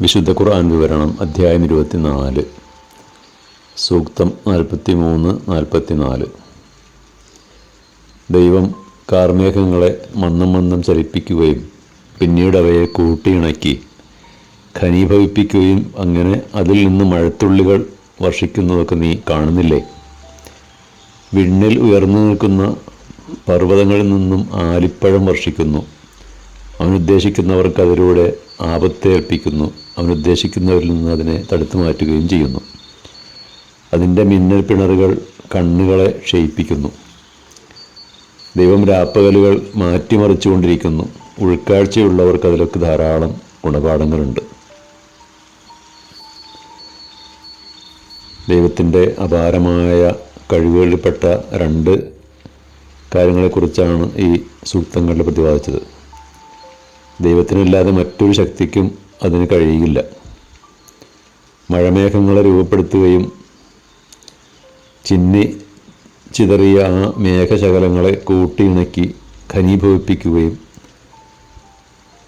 വിശുദ്ധ ഖുർആൻ വിവരണം അധ്യായം ഇരുപത്തിനാല്. സൂക്തം നാൽപ്പത്തി മൂന്ന് നാൽപ്പത്തി നാല് ദൈവം കാർമേഘങ്ങളെ മന്നം മന്നം ചലിപ്പിക്കുകയും പിന്നീട് അവയെ കൂട്ടിയിണക്കി ഖനീഭവിപ്പിക്കുകയും അങ്ങനെ അതിൽ നിന്ന് മഴത്തുള്ളികൾ വർഷിക്കുന്നതൊക്കെ നീ കാണുന്നില്ലേ? വിണ്ണിൽ ഉയർന്നു നിൽക്കുന്ന പർവതങ്ങളിൽ നിന്നും ആലിപ്പഴം വർഷിക്കുന്നു. അവനുദ്ദേശിക്കുന്നവർക്ക് അതിലൂടെ ആപത്തേൽപ്പിക്കുന്നു അവനുദ്ദേശിക്കുന്നവരിൽ നിന്ന് അതിനെ തടുത്തു മാറ്റുകയും ചെയ്യുന്നു. അതിന്റെ മിന്നൽ പിണറുകൾ കണ്ണുകളെ ക്ഷയിപ്പിക്കുന്നു. ദൈവം രാപ്പകലുകൾ മാറ്റിമറിച്ചുകൊണ്ടിരിക്കുന്നു. ഉൾക്കാഴ്ചയുള്ളവർക്ക് അതിലൊക്കെ ധാരാളം ഗുണപാഠങ്ങളുണ്ട്. ദൈവത്തിന്റെ അപാരമായ കഴിവുകളിൽപ്പെട്ട രണ്ട് കാര്യങ്ങളെക്കുറിച്ചാണ് ഈ സൂക്തങ്ങളിൽ പ്രതിപാദിച്ചത്. ദൈവത്തിനല്ലാതെ മറ്റൊരു ശക്തിക്കും അതിന് കഴിയില്ല മഴമേഘങ്ങളെ രൂപപ്പെടുത്തുകയും ചിന്നി ചിതറിയ ആ മേഘശകലങ്ങളെ കൂട്ടിയിണക്കി ഘനീഭവിപ്പിക്കുകയും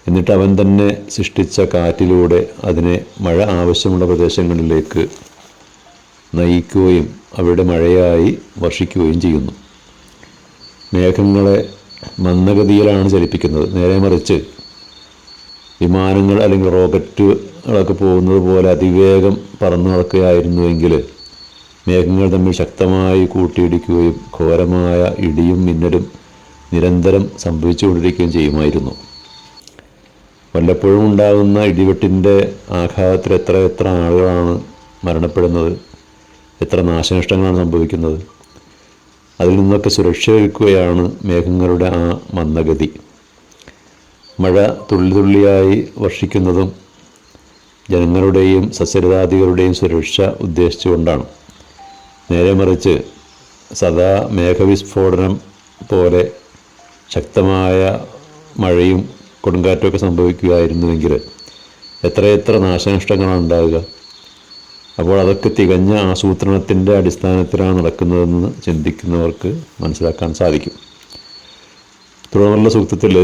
എന്നിട്ട് അവൻ തന്നെ സൃഷ്ടിച്ച കാറ്റിലൂടെ അതിനെ മഴ ആവശ്യമുള്ള പ്രദേശങ്ങളിലേക്ക് നയിക്കുകയും അവിടെ മഴയായി വർഷിക്കുകയും ചെയ്യുന്നു. മേഘങ്ങളെ മന്ദഗതിയിലാണ് ചലിപ്പിക്കുന്നത്. നേരെ മറിച്ച് വിമാനങ്ങൾ അല്ലെങ്കിൽ റോക്കറ്റുകളൊക്കെ പോകുന്നത് പോലെ അതിവേഗം പറന്നു നടക്കുകയായിരുന്നുവെങ്കിൽ മേഘങ്ങൾ തമ്മിൽ ശക്തമായി കൂട്ടിയിടിക്കുകയും ഘോരമായ ഇടിയും മിന്നലും നിരന്തരം സംഭവിച്ചുകൊണ്ടിരിക്കുകയും ചെയ്യുമായിരുന്നു. വല്ലപ്പോഴും ഉണ്ടാകുന്ന ഇടിവെട്ടിന്റെ ആഘാതത്തിൽ എത്ര എത്ര ആളുകളാണ് മരണപ്പെടുന്നത് എത്ര നാശനഷ്ടങ്ങളാണ് സംഭവിക്കുന്നത് അതിൽ നിന്നൊക്കെ സുരക്ഷ ഒരുക്കുകയാണ് മേഘങ്ങളുടെ ആ മന്ദഗതി. മഴ തുള്ളി തുള്ളിയായി വർഷിക്കുന്നതും ജനങ്ങളുടെയും സസ്യലതാദികളുടെയും സുരക്ഷ ഉദ്ദേശിച്ചുകൊണ്ടാണ്. നേരെ മറിച്ച് സദാ മേഘവിസ്ഫോടനം പോലെ ശക്തമായ മഴയും കൊടുങ്കാറ്റുമൊക്കെ സംഭവിക്കുകയായിരുന്നുവെങ്കിൽ എത്രയെത്ര നാശനഷ്ടങ്ങളാണ് ഉണ്ടാവുക? അപ്പോൾ അതൊക്കെ തികഞ്ഞ ആസൂത്രണത്തിന്റെ അടിസ്ഥാനത്തിലാണ് നടക്കുന്നതെന്ന് ചിന്തിക്കുന്നവർക്ക് മനസ്സിലാക്കാൻ സാധിക്കും. തുടർന്നുള്ള സൂക്തത്തിൽ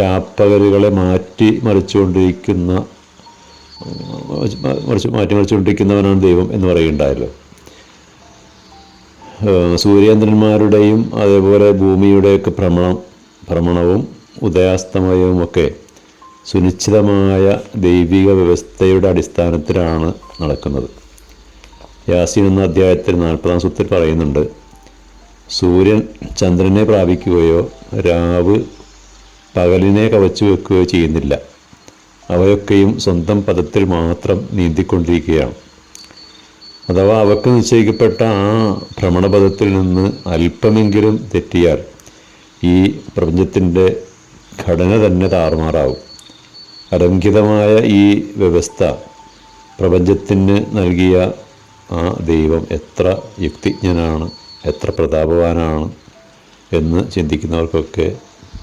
രാപ്പകലുകളെ മാറ്റി മറിച്ചുകൊണ്ടിരിക്കുന്ന മറിച്ച് മാറ്റി മറിച്ചുകൊണ്ടിരിക്കുന്നവനാണ് ദൈവം എന്ന് പറയുണ്ടായല്ലോ സൂര്യേന്ദ്രന്മാരുടെയും അതേപോലെ ഭൂമിയുടെയൊക്കെ ഭ്രമണം ഭ്രമണവും ഉദയാസ്തമയവും ഒക്കെ സുനിശ്ചിതമായ ദൈവിക വ്യവസ്ഥയുടെ അടിസ്ഥാനത്തിലാണ് നടക്കുന്നത്. യാസീൻ എന്ന അധ്യായത്തിൽ നാൽപ്പതാം സൂത്രത്തിൽ പറയുന്നുണ്ട് സൂര്യൻ ചന്ദ്രനെ പ്രാപിക്കുകയോ രാവ് പകലിനെ കവച്ചു വെക്കുകയോ ചെയ്യുന്നില്ല. അവയൊക്കെയും സ്വന്തം പദത്തിൽ മാത്രം നീന്തിക്കൊണ്ടിരിക്കുകയാണ്. അഥവാ അവക്ക് നിശ്ചയിക്കപ്പെട്ട ആ ഭ്രമണപഥത്തിൽ നിന്ന് അല്പമെങ്കിലും തെറ്റിയാൽ ഈ പ്രപഞ്ചത്തിന്റെ ഘടന തന്നെ താറുമാറാവും. അലംഘിതമായ ഈ വ്യവസ്ഥ പ്രപഞ്ചത്തിന് നൽകിയ ആ ദൈവം എത്ര യുക്തിജ്ഞനാണ് എത്ര പ്രതാപവാനാണ് എന്ന് ചിന്തിക്കുന്നവർക്കൊക്കെ